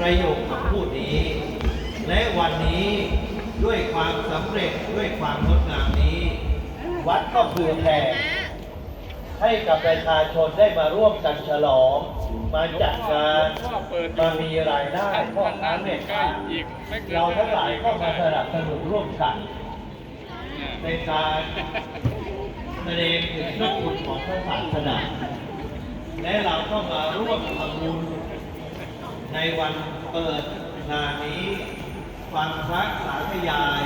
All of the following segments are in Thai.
ประโยคคำพูดนี้ และวันนี้ด้วยความสำเร็จด้วยความงดงามนี้ วัดก็เผื่อแผ่ให้กับประชาชนได้มาร่วมกันฉลอง มาจัดงานมามีรายได้พ่อค้าแม่ค้าเราทั้งหลายก็มาสนับสนุนร่วมกันในการแสดงถึงพระคุณของพระศาสนาและเราก็มาร่วมทำบุญ ในวันเปิดงานนี้ฟังพระสาธยาย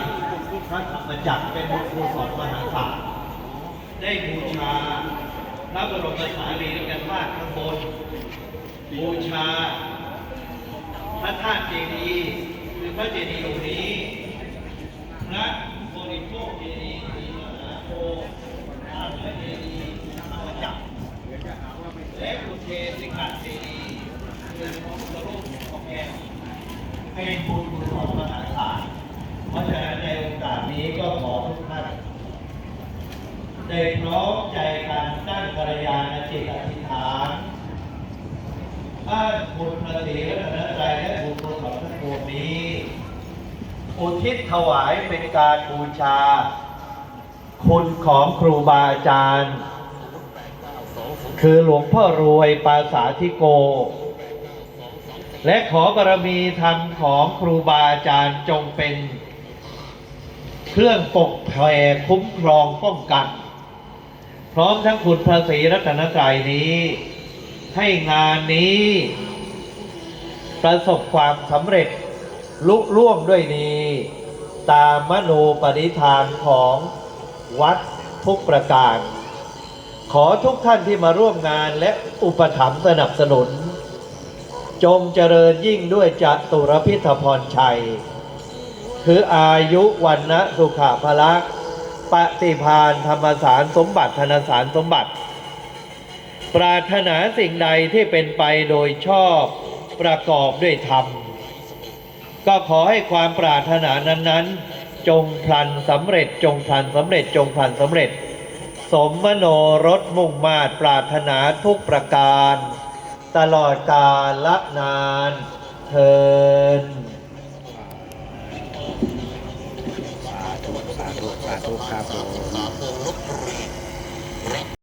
พระธรรมจักรเป็นบุญกุศลมหาศาลได้บูชาพระบรมสารีริกธาตุข้างบนบูชาพระธาตุเจดีย์หรือพระเจดีย์องค์นี้ คือพระพุทธรูปของแกเป็นบุญกุศลมหาศาลเพราะฉะนั้นในโอกาสนี้ก็ขอทุกท่านได้พร้อมใจกันตั้งภรรยาณจิตอธิษฐานถ้าบุญพระศรีรัตนตรัยและบุญกุศลทั้งปวงนี้อุทิศถวายเป็นการบูชา คุณของครูบาอาจารย์ คือหลวงพ่อรวยปาสาธิโก และขอบารมีธรรมของครูบาอาจารย์จงเป็น เครื่องปกแผ่คุ้มครองป้องกัน พร้อมทั้งคุณพระศรีรัตนตรัยนี้ ให้งานนี้ ประสบความสำเร็จลุล่วงด้วยดีตามมโนปณิธานของวัดทุกประการ ขอทุกท่านที่มาร่วมงานและอุปถัมภ์สนับสนุน จงเจริญยิ่งด้วยจตุรพิธพรชัย คืออายุวันนะสุขภละปฏิพานธรรมสารสมบัติธนสารสมบัติ ปรารถนาสิ่งใดที่เป็นไปโดยชอบประกอบด้วยธรรม ก็ขอให้ความปรารถนานั้น ๆ จงพลันสำเร็จจงพลันสำเร็จจงพลันสำเร็จ สมมโนรสมุ่งมาตรปรารถนาทุกประการ ตลอดกาลนานเทินสาธุสาธุสาธุครับผม